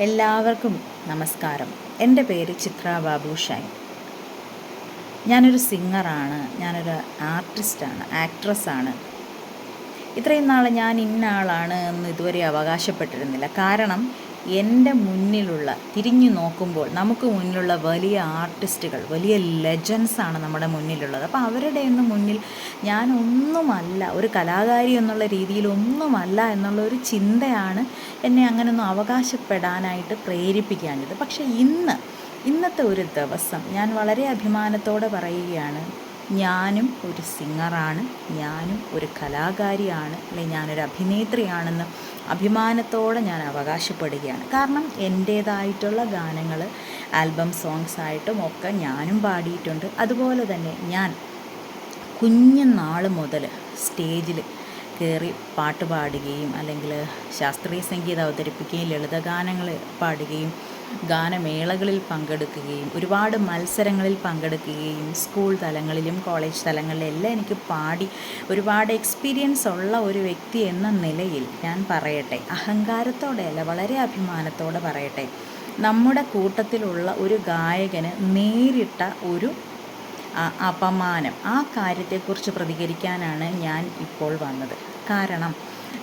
എല്ലാവർക്കും നമസ്കാരം. എന്റെ പേര് ചിത്ര ബാബു ഷൈൻ. ഞാനൊരു സിംഗറാണ്. ഞാനൊരു ആർട്ടിസ്റ്റാണ്. ആക്ട്രസ്സാണ്. ഇത്രയും നാൾ ഞാൻ ഇന്ന ആളാണ് എന്ന് ഇതുവരെ അവകാശപ്പെട്ടിരുന്നില്ല. കാരണം എന്റെ മുന്നിലുള്ള തിരിഞ്ഞു നോക്കുമ്പോൾ നമുക്ക് മുന്നിലുള്ള വലിയ ആർട്ടിസ്റ്റുകൾ വലിയ ലെജൻസ് ആണ് നമ്മുടെ മുന്നിലുള്ളത്. അപ്പോൾ അവരുടെ ഒന്നും മുന്നിൽ ഞാനൊന്നുമല്ല ഒരു കലാകാരി എന്നുള്ള രീതിയിൽ ഒന്നുമല്ല എന്നുള്ള ഒരു ചിന്തയാണ് എന്നെ അങ്ങനെയൊന്നും അവകാശപ്പെടാനായിട്ട് പ്രേരിപ്പിക്കാഞ്ഞത്. പക്ഷേ ഇന്ന് ഇന്നത്തെ ഒരു ദിവസം ഞാൻ വളരെ അഭിമാനത്തോടെ പറയുകയാണ് ഞാനും ഒരു സിംഗറാണ് ഞാനും ഒരു കലാകാരിയാണ് അല്ലെങ്കിൽ ഞാനൊരു അഭിനേത്രിയാണെന്ന് അഭിമാനത്തോടെ ഞാൻ അവകാശപ്പെടുകയാണ്. കാരണം എന്റേതായിട്ടുള്ള ഗാനങ്ങൾ ആൽബം സോങ്സ് ആയിട്ടും ഒക്കെ ഞാനും പാടിയിട്ടുണ്ട്. അതുപോലെ തന്നെ ഞാൻ കുഞ്ഞുനാൾ മുതൽ സ്റ്റേജിൽ കയറി പാട്ട് പാടുകയും അല്ലെങ്കിൽ ശാസ്ത്രീയ സംഗീതം അവതരിപ്പിക്കുകയും ലളിതഗാനങ്ങൾ പാടുകയും ഗാനമേളകളിൽ പങ്കെടുക്കുകയും ഒരുപാട് മത്സരങ്ങളിൽ പങ്കെടുക്കുകയും സ്കൂൾ തലങ്ങളിലും കോളേജ് തലങ്ങളിലും എല്ലാം എനിക്ക് പാടി ഒരുപാട് എക്സ്പീരിയൻസ് ഉള്ള ഒരു വ്യക്തി എന്ന നിലയിൽ ഞാൻ പറയട്ടെ അഹങ്കാരത്തോടെയല്ല വളരെ അഭിമാനത്തോടെ പറയട്ടെ. നമ്മുടെ കൂട്ടത്തിലുള്ള ഒരു ഗായകന് നേരിട്ട ഒരു അപമാനം ആ കാര്യത്തെക്കുറിച്ച് പ്രതികരിക്കാനാണ് ഞാൻ ഇപ്പോൾ വന്നത്. കാരണം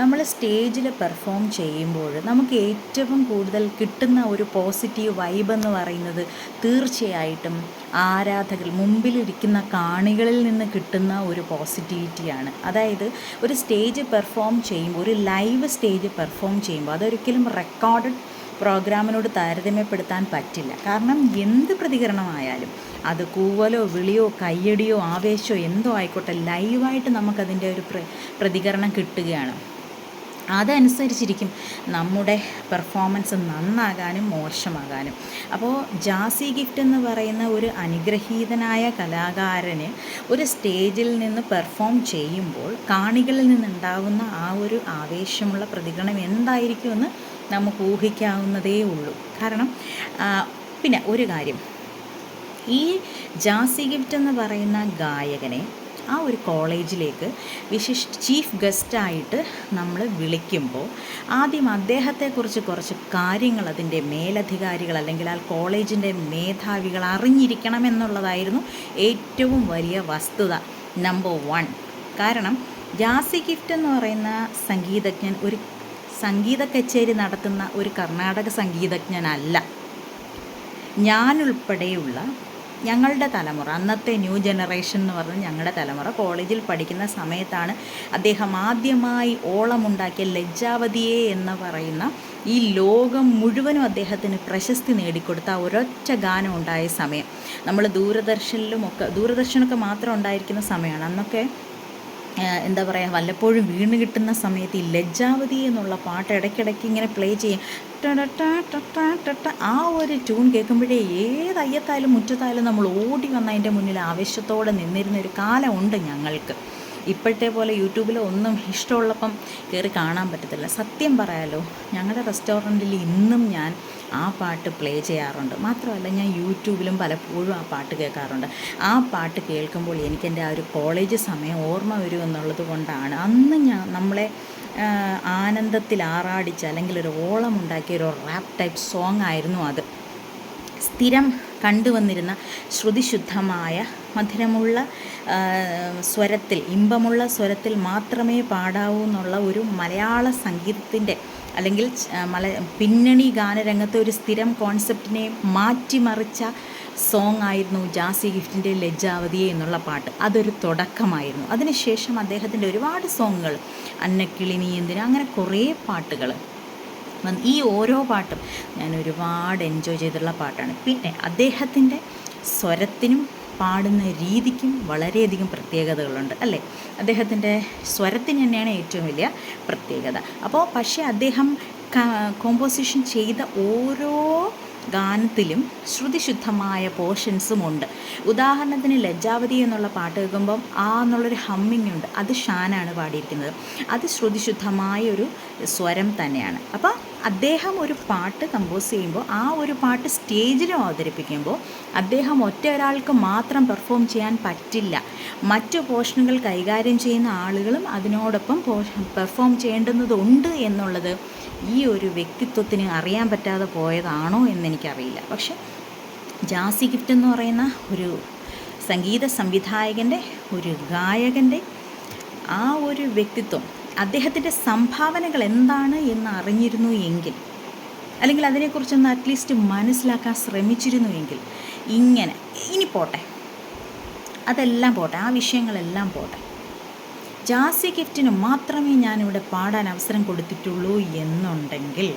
നമ്മൾ സ്റ്റേജിൽ പെർഫോം ചെയ്യുമ്പോൾ നമുക്ക് ഏറ്റവും കൂടുതൽ കിട്ടുന്ന ഒരു പോസിറ്റീവ് വൈബ് എന്ന് പറയുന്നത് തീർച്ചയായിട്ടും ആരാധകർ മുമ്പിലിരിക്കുന്ന കാണികളിൽ നിന്ന് കിട്ടുന്ന ഒരു പോസിറ്റിവിറ്റിയാണ് അതായത് ഒരു സ്റ്റേജ് പെർഫോം ചെയ്യുമ്പോൾ ഒരു ലൈവ് സ്റ്റേജ് പെർഫോം ചെയ്യുമ്പോൾ അതൊരിക്കലും റെക്കോർഡഡ് പ്രോഗ്രാമിനോട് താരതമ്യപ്പെടുത്താൻ പറ്റില്ല. കാരണം എന്ത് പ്രതികരണമായാലും അത് കൂവലോ വിളിയോ കയ്യടിയോ ആവേശമോ എന്തോ ആയിക്കോട്ടെ ലൈവായിട്ട് നമുക്കതിന്റെ ഒരു പ്രതികരണം കിട്ടുകയാണ്. അതനുസരിച്ചിരിക്കും. നമ്മുടെ പെർഫോമൻസ് നന്നാകാനും മോശമാകാനും. അപ്പോൾ ജാസി ഗിഫ്റ്റ് എന്ന് പറയുന്ന ഒരു അനുഗ്രഹീതനായ കലാകാരന് ഒരു സ്റ്റേജിൽ നിന്ന് പെർഫോം ചെയ്യുമ്പോൾ കാണികളിൽ നിന്നുണ്ടാകുന്ന ആ ഒരു ആവേശമുള്ള പ്രതികരണം എന്തായിരിക്കുമെന്ന് നമുക്ക് ഊഹിക്കാവുന്നതേ ഉള്ളൂ. കാരണം പിന്നെ ഒരു കാര്യം. ഈ ജാസി ഗിഫ്റ്റ് എന്ന് പറയുന്ന ഗായകനെ ആ ഒരു കോളേജിലേക്ക് വിശിഷ്ട ചീഫ് ഗസ്റ്റായിട്ട് നമ്മൾ വിളിക്കുമ്പോൾ ആദ്യം അദ്ദേഹത്തെക്കുറിച്ച് കുറച്ച് കാര്യങ്ങൾ അതിന്റെ മേലധികാരികൾ അല്ലെങ്കിൽ ആ കോളേജിന്റെ മേധാവികൾ അറിഞ്ഞിരിക്കണം എന്നുള്ളതായിരുന്നു ഏറ്റവും വലിയ വസ്തുത നമ്പർ വൺ കാരണം ജാസി ഗിഫ്റ്റ് എന്ന് പറയുന്ന സംഗീതജ്ഞൻ ഒരു സംഗീത കച്ചേരി നടത്തുന്ന ഒരു കർണാടക സംഗീതജ്ഞനല്ല. ഞാനുൾപ്പെടെയുള്ള ഞങ്ങളുടെ തലമുറ അന്നത്തെ ന്യൂ ജനറേഷൻ എന്ന് പറഞ്ഞ ഞങ്ങളുടെ തലമുറ കോളേജിൽ പഠിക്കുന്ന സമയത്താണ് അദ്ദേഹം ആദ്യമായി ഓളമുണ്ടാക്കിയ ലജ്ജാവതിയെ എന്ന് പറയുന്ന ഈ ലോകം മുഴുവനും അദ്ദേഹത്തിന് പ്രശസ്തി നേടിക്കൊടുത്ത ഒരൊറ്റ ഗാനം ഉണ്ടായ സമയം. നമ്മൾ ദൂരദർശനിലും ഒക്കെ ദൂരദർശനൊക്കെ മാത്രം ഉണ്ടായിരിക്കുന്ന സമയമാണ്. അന്നൊക്കെ എന്താ പറയുക വല്ലപ്പോഴും വീണ് കിട്ടുന്ന സമയത്ത് ഈ ലജ്ജാവതി എന്നുള്ള പാട്ട് ഇടയ്ക്കിടയ്ക്ക് ഇങ്ങനെ പ്ലേ ചെയ്യും. ആ ഒരു ട്യൂൺ കേൾക്കുമ്പോഴേ ഏത് അയ്യത്തായാലും മുറ്റത്തായാലും നമ്മൾ ഓടി വന്ന് അതിന്റെ മുന്നിൽ ആവേശത്തോടെ നിന്നിരുന്ന ഒരു കാലമുണ്ട് ഞങ്ങൾക്ക്. ഇപ്പോഴത്തെ പോലെ യൂട്യൂബിൽ ഒന്നും ഇഷ്ടമുള്ളപ്പം കയറി കാണാൻ പറ്റത്തില്ല. സത്യം പറയാലോ ഞങ്ങളുടെ റെസ്റ്റോറന്റിൽ ഇന്നും ഞാൻ ആ പാട്ട് പ്ലേ ചെയ്യാറുണ്ട്. മാത്രമല്ല ഞാൻ യൂട്യൂബിലും പലപ്പോഴും ആ പാട്ട് കേൾക്കാറുണ്ട്. ആ പാട്ട് കേൾക്കുമ്പോൾ എനിക്ക് എന്റെ ആ ഒരു കോളേജ് സമയം ഓർമ്മ വരും എന്നുള്ളത് കൊണ്ടാണ് അന്ന് ഞാൻ നമ്മളെ ആനന്ദത്തിൽ ആറാടിച്ച് അല്ലെങ്കിൽ ഒരു ഓളം ഉണ്ടാക്കിയ ഒരു റാപ്പ് ടൈപ്പ് സോങ് ആയിരുന്നു അത്. സ്ഥിരം കണ്ടുവന്നിരുന്ന ശ്രുതിശുദ്ധമായ മധുരമുള്ള സ്വരത്തിൽ ഇമ്പമുള്ള സ്വരത്തിൽ മാത്രമേ പാടാവൂ എന്നുള്ള ഒരു മലയാള സംഗീതത്തിന്റെ അല്ലെങ്കിൽ മല പിന്നണി ഗാനരംഗത്തെ ഒരു സ്ഥിരം കോൺസെപ്റ്റിനെ മാറ്റിമറിച്ച സോങ് ആയിരുന്നു ജാസി ഗിഫ്റ്റിന്റെ ലജ്ജാവതിയെ എന്നുള്ള പാട്ട്. അതൊരു തുടക്കമായിരുന്നു. അതിനുശേഷം അദ്ദേഹത്തിന്റെ ഒരുപാട് സോങ്ങുകൾ അന്നക്കിളി നീ അങ്ങനെ കുറേ പാട്ടുകൾ. ഈ ഓരോ പാട്ടും ഞാൻ ഒരുപാട് എൻജോയ് ചെയ്തിട്ടുള്ള പാട്ടാണ്. പിന്നെ അദ്ദേഹത്തിന്റെ സ്വരത്തിനും പാടുന്ന രീതിക്കും വളരെയധികം പ്രത്യേകതകളുണ്ട് അല്ലേ? അദ്ദേഹത്തിന്റെ സ്വരത്തിന് തന്നെയാണ് ഏറ്റവും വലിയ പ്രത്യേകത. അപ്പോൾ പക്ഷേ അദ്ദേഹം കോമ്പോസിഷൻ ചെയ്ത ഓരോ ഗാനത്തിലും ശ്രുതിശുദ്ധമായ പോർഷൻസും ഉണ്ട്. ഉദാഹരണത്തിന് ലജ്ജാവതി എന്നുള്ള പാട്ട് കേൾക്കുമ്പം ആ എന്നുള്ളൊരു ഹമ്മിങ് ഉണ്ട്. അത് ഷാനാണ് പാടിയിരിക്കുന്നത്. അത് ശ്രുതിശുദ്ധമായ ഒരു സ്വരം തന്നെയാണ്. അപ്പോൾ അദ്ദേഹം ഒരു പാട്ട് കമ്പോസ് ചെയ്യുമ്പോൾ ആ ഒരു പാട്ട് സ്റ്റേജിൽ അവതരിപ്പിക്കുമ്പോൾ അദ്ദേഹം ഒറ്റ ഒരാൾക്ക് മാത്രം പെർഫോം ചെയ്യാൻ പറ്റില്ല. മറ്റു പോർഷനുകൾ കൈകാര്യം ചെയ്യുന്ന ആളുകളും അതിനോടൊപ്പം പെർഫോം ചെയ്യേണ്ടുന്നതുണ്ട് എന്നുള്ളത് ഈ ഒരു വ്യക്തിത്വത്തിന് അറിയാൻ പറ്റാതെ പോയതാണോ എന്നെനിക്കറിയില്ല. പക്ഷെ ജാസി ഗിഫ്റ്റ് എന്ന് പറയുന്ന ഒരു സംഗീത സംവിധായകന്റെ ഒരു ഗായകന്റെ ആ ഒരു വ്യക്തിത്വം അദ്ദേഹത്തിന്റെ സംഭാവനകൾ എന്താണ് എന്ന് അറിഞ്ഞിരുന്നു എങ്കിൽ അല്ലെങ്കിൽ അതിനെക്കുറിച്ചൊന്ന് അറ്റ്ലീസ്റ്റ് മനസ്സിലാക്കാൻ ശ്രമിച്ചിരുന്നു എങ്കിൽ ഇങ്ങനെ ഇനി പോട്ടെ. അതെല്ലാം പോട്ടെ ആ വിഷയങ്ങളെല്ലാം പോട്ടെ. ജാസി ഗിഫ്റ്റിന് മാത്രമേ ഞാനിവിടെ പാടാൻ അവസരം കൊടുത്തിട്ടുള്ളൂ എന്നുണ്ടെങ്കിൽ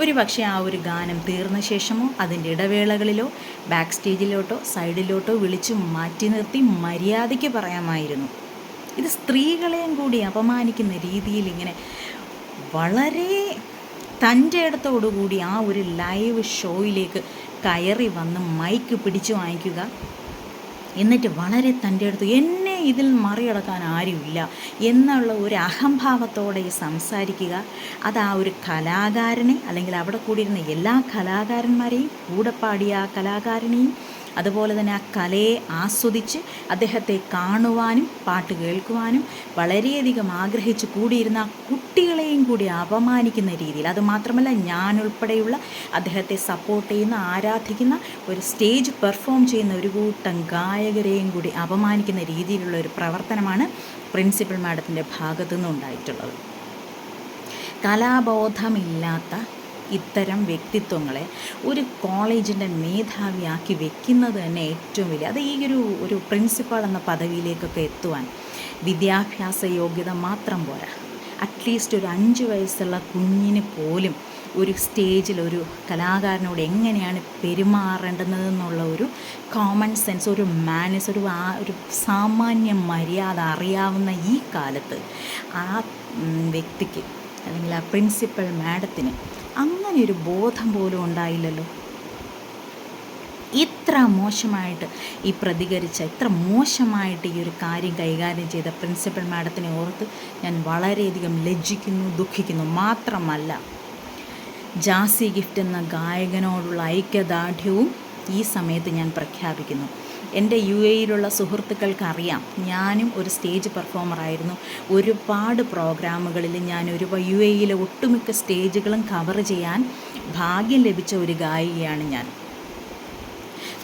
ഒരു പക്ഷേ ആ ഒരു ഗാനം തീർന്ന ശേഷമോ അതിന്റെ ഇടവേളകളിലോ ബാക്ക് സ്റ്റേജിലോട്ടോ സൈഡിലോട്ടോ വിളിച്ചു മാറ്റി നിർത്തി മര്യാദയ്ക്ക് പറയാമായിരുന്നു. ഇത് സ്ത്രീകളെയും കൂടി അപമാനിക്കുന്ന രീതിയിൽ ഇങ്ങനെ വളരെ തന്റെ ഇടത്തോടുകൂടി ആ ഒരു ലൈവ് ഷോയിലേക്ക് കയറി വന്ന് മൈക്ക് പിടിച്ചു വാങ്ങിക്കുക. എന്നിട്ട് വളരെ തന്റെ അടുത്ത് എന്നെ ഇതിൽ മറികടക്കാൻ ആരുമില്ല എന്നുള്ള ഒരു അഹംഭാവത്തോടെ സംസാരിക്കുക. അത് ആ ഒരു കലാകാരനെ അല്ലെങ്കിൽ അവിടെ കൂടിയിരുന്ന എല്ലാ കലാകാരന്മാരെയും കൂടെ പാടിയ ആ കലാകാരനെയും അതുപോലെ തന്നെ ആ കലയെ ആസ്വദിച്ച് അദ്ദേഹത്തെ കാണുവാനും പാട്ട് കേൾക്കുവാനും വളരെയധികം ആഗ്രഹിച്ച് കൂടിയിരുന്ന കുട്ടികളെയും കൂടി അപമാനിക്കുന്ന രീതിയിൽ അതുമാത്രമല്ല ഞാൻ ഉൾപ്പെടെയുള്ള അദ്ദേഹത്തെ സപ്പോർട്ട് ചെയ്യുന്ന ആരാധിക്കുന്ന ഒരു സ്റ്റേജ് പെർഫോം ചെയ്യുന്ന ഒരു കൂട്ടം ഗായകരെയും കൂടി അപമാനിക്കുന്ന രീതിയിലുള്ള ഒരു പ്രവർത്തനമാണ് പ്രിൻസിപ്പൽ മാഡത്തിന്റെ ഭാഗത്തു നിന്നുണ്ടായിട്ടുള്ളത് കലാബോധമില്ലാത്ത ഇത്തരം വ്യക്തിത്വങ്ങളെ ഒരു കോളേജിന്റെ മേധാവിയാക്കി വെക്കുന്നത് തന്നെ ഏറ്റവും വലിയ അത് ഈ ഒരു ഒരു പ്രിൻസിപ്പാൾ എന്ന പദവിയിലേക്കൊക്കെ എത്തുവാൻ വിദ്യാഭ്യാസ യോഗ്യത മാത്രം പോരാ. അറ്റ്ലീസ്റ്റ് ഒരു അഞ്ച് വയസ്സുള്ള കുഞ്ഞിന് പോലും ഒരു സ്റ്റേജിൽ ഒരു കലാകാരനോട് എങ്ങനെയാണ് പെരുമാറേണ്ടതെന്നുള്ള ഒരു കോമൺ സെൻസ് ഒരു മാനസ് ഒരു ആ ഒരു സാമാന്യ മര്യാദ അറിയാവുന്ന ഈ കാലത്ത് ആ വ്യക്തിക്ക് അല്ലെങ്കിൽ ആ പ്രിൻസിപ്പൽ മാഡത്തിന് അങ്ങനെ ഒരു ബോധം പോലും ഉണ്ടായില്ലല്ലോ. ഇത്ര മോശമായിട്ട് ഈ പ്രതികരിച്ച ഇത്ര മോശമായിട്ട് ഈ ഒരു കാര്യം കൈകാര്യം ചെയ്ത പ്രിൻസിപ്പൽ മാഡത്തിനെ ഓർത്ത് ഞാൻ വളരെയധികം ലജ്ജിക്കുന്നു ദുഃഖിക്കുന്നു. മാത്രമല്ല ജാസി ഗിഫ്റ്റ് എന്ന ഗായകനോടുള്ള ഐക്യദാർഢ്യവും ഈ സമയത്ത് ഞാൻ പ്രഖ്യാപിക്കുന്നു. എന്റെ യു എയിലുള്ള സുഹൃത്തുക്കൾക്ക് അറിയാം ഞാനും ഒരു സ്റ്റേജ് പെർഫോമറായിരുന്നു ഒരുപാട് പ്രോഗ്രാമുകളിൽ ഞാൻ ഒരു യു എയിലെ ഒട്ടുമിക്ക സ്റ്റേജുകളും കവർ ചെയ്യാൻ ഭാഗ്യം ലഭിച്ച ഒരു ഗായികയാണ് ഞാൻ.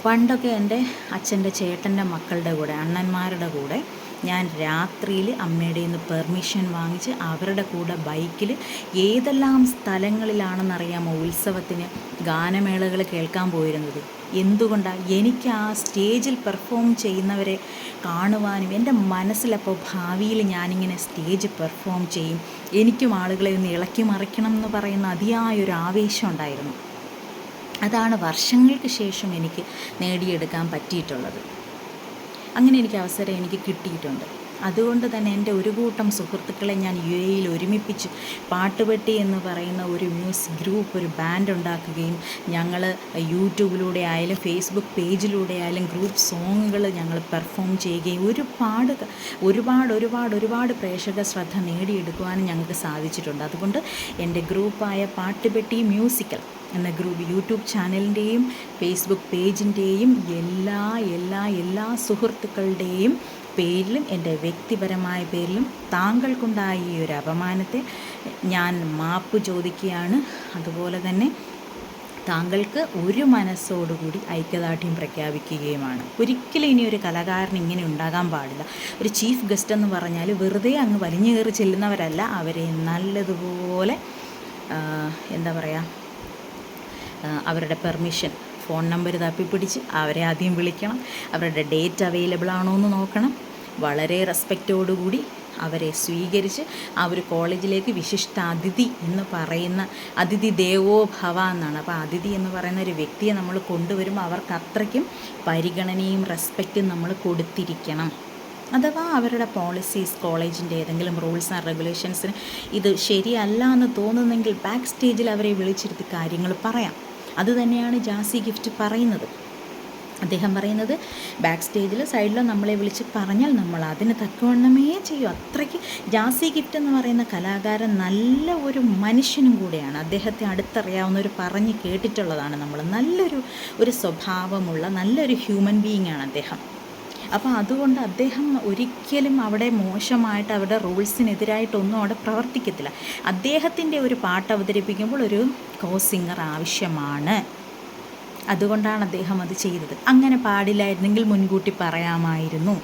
പണ്ടൊക്കെ എന്റെ അച്ഛന്റെ ചേട്ടന്റെ മക്കളുടെ കൂടെ അണ്ണന്മാരുടെ കൂടെ ഞാൻ രാത്രിയിൽ അമ്മയുടെ നിന്ന് പെർമിഷൻ വാങ്ങിച്ച് അവരുടെ കൂടെ ബൈക്കിൽ ഏതെല്ലാം സ്ഥലങ്ങളിലാണെന്നറിയാമോ ഉത്സവത്തിന് ഗാനമേളകൾ കേൾക്കാൻ പോയിരുന്നത്? എന്തുകൊണ്ടാണ് എനിക്ക് ആ സ്റ്റേജിൽ പെർഫോം ചെയ്യുന്നവരെ കാണുവാനും എന്റെ മനസ്സിലപ്പോൾ ഭാവിയിൽ ഞാനിങ്ങനെ സ്റ്റേജ് പെർഫോം ചെയ്യും എനിക്കും ആളുകളെ ഒന്ന് ഇളക്കി മറിക്കണം എന്ന് പറയുന്ന അതിയായൊരു ആവേശം ഉണ്ടായിരുന്നു. അതാണ് വർഷങ്ങൾക്ക് ശേഷം എനിക്ക് നേടിയെടുക്കാൻ പറ്റിയിട്ടുള്ളത്. അങ്ങനെ എനിക്ക് അവസരം എനിക്ക് കിട്ടിയിട്ടുണ്ട്. അതുകൊണ്ട് തന്നെ എന്റെ ഒരു കൂട്ടം സുഹൃത്തുക്കളെ ഞാൻ യു എയിൽ ഒരുമിപ്പിച്ചു. പാട്ടുപെട്ടി എന്ന് പറയുന്ന ഒരു മ്യൂസിക് ഗ്രൂപ്പ് ഒരു ബാൻഡ് ഉണ്ടാക്കുകയും ഞങ്ങൾ യൂട്യൂബിലൂടെ ആയാലും ഫേസ്ബുക്ക് പേജിലൂടെ ആയാലും ഗ്രൂപ്പ് സോങ്ങുകൾ ഞങ്ങൾ പെർഫോം ചെയ്യുകയും ഒരുപാട് ഒരുപാട് ഒരുപാട് ഒരുപാട് പ്രേക്ഷക ശ്രദ്ധ നേടിയെടുക്കുവാനും ഞങ്ങൾക്ക് സാധിച്ചിട്ടുണ്ട്. അതുകൊണ്ട് എന്റെ ഗ്രൂപ്പായ പാട്ടുപെട്ടി മ്യൂസിക്കൽ എന്ന ഗ്രൂപ്പ് യൂട്യൂബ് ചാനലിന്റെയും ഫേസ്ബുക്ക് പേജിന്റെയും എല്ലാ എല്ലാ എല്ലാ സുഹൃത്തുക്കളുടെയും പേരിലും എന്റെ വ്യക്തിപരമായ പേരിലും താങ്കൾക്കുണ്ടായ ഈ ഒരു അപമാനത്തെ ഞാൻ മാപ്പ് ചോദിക്കുകയാണ്. അതുപോലെ തന്നെ താങ്കൾക്ക് ഒരു മനസ്സോടുകൂടി ഐക്യദാർഢ്യം പ്രഖ്യാപിക്കുകയുമാണ്. ഒരിക്കലും ഇനി ഒരു കലാകാരൻ ഇങ്ങനെ ഉണ്ടാകാൻ പാടില്ല. ഒരു ചീഫ് ഗസ്റ്റ് എന്ന് പറഞ്ഞാൽ വെറുതെ അങ്ങ് വലിഞ്ഞു കയറി ചെല്ലുന്നവരല്ല. അവരെ നല്ലതുപോലെ എന്താ പറയുക അവരുടെ പെർമിഷൻ ഫോൺ നമ്പർ തപ്പിപ്പിടിച്ച് അവരെ ആദ്യം വിളിക്കണം. അവരുടെ ഡേറ്റ് അവൈലബിൾ ആണോ എന്ന് നോക്കണം. വളരെ റെസ്പെക്റ്റോടുകൂടി അവരെ സ്വീകരിച്ച് ആ ഒരു കോളേജിലേക്ക് വിശിഷ്ട അതിഥി എന്ന് പറയുന്ന അതിഥി ദേവോ ഭവ എന്നാണ്. അപ്പോൾ അതിഥി എന്ന് പറയുന്ന ഒരു വ്യക്തിയെ നമ്മൾ കൊണ്ടുവരുമ്പോൾ അവർക്ക് അത്രയ്ക്കും പരിഗണനയും റെസ്പെക്റ്റും നമ്മൾ കൊടുത്തിരിക്കണം. അഥവാ അവരുടെ പോളിസീസ് കോളേജിന്റെ ഏതെങ്കിലും റൂൾസ് ആൻഡ് റെഗുലേഷൻസിന് ഇത് ശരിയല്ല എന്ന് തോന്നുന്നെങ്കിൽ ബാക്ക് സ്റ്റേജിൽ അവരെ വിളിച്ചിരുത്തി കാര്യങ്ങൾ പറയാം. അതുതന്നെയാണ് ജാസി ഗിഫ്റ്റ് പറയുന്നത്. അദ്ദേഹം പറയുന്നത് ബാക്ക് സ്റ്റേജിൽ സൈഡിലോ നമ്മളെ വിളിച്ച് പറഞ്ഞാൽ നമ്മൾ അതിന് തക്കവണ്ണമേ ചെയ്യും. അത്രയ്ക്ക് ജാസി ഗിഫ്റ്റ് എന്ന് പറയുന്ന കലാകാരൻ നല്ല ഒരു മനുഷ്യനും കൂടെയാണ്. അദ്ദേഹത്തെ ഒരു പറഞ്ഞ് കേട്ടിട്ടുള്ളതാണ് നമ്മൾ. നല്ലൊരു ഒരു സ്വഭാവമുള്ള നല്ലൊരു ഹ്യൂമൻ ബീയിങ് ആണ് അദ്ദേഹം. അപ്പോൾ അതുകൊണ്ട് അദ്ദേഹം ഒരിക്കലും അവിടെ മോശമായിട്ട് അവിടെ റൂൾസിനെതിരായിട്ടൊന്നും അവിടെ പ്രവർത്തിക്കത്തില്ല. അദ്ദേഹത്തിന്റെ ഒരു പാട്ട് അവതരിപ്പിക്കുമ്പോൾ ഒരു കോ സിംഗർ ആവശ്യമാണ്. അതുകൊണ്ടാണ് അദ്ദേഹം അത് ചെയ്തത്. അങ്ങനെ പാടില്ലായിരുന്നെങ്കിൽ മുൻകൂട്ടി പറയാമായിരുന്നു.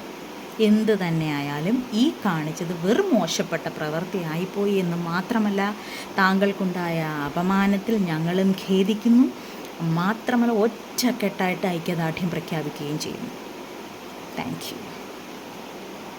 എന്ത് തന്നെയായാലും ഈ കാണിച്ചത് വെറും മോശപ്പെട്ട പ്രവൃത്തിയായിപ്പോയി എന്ന് മാത്രമല്ല താങ്കൾക്കുണ്ടായ അപമാനത്തിൽ ഞങ്ങളും ഖേദിക്കുന്നു. മാത്രമല്ല ഒറ്റക്കെട്ടായിട്ട് ഐക്യദാർഢ്യം പ്രഖ്യാപിക്കുകയും ചെയ്യുന്നു. Thank you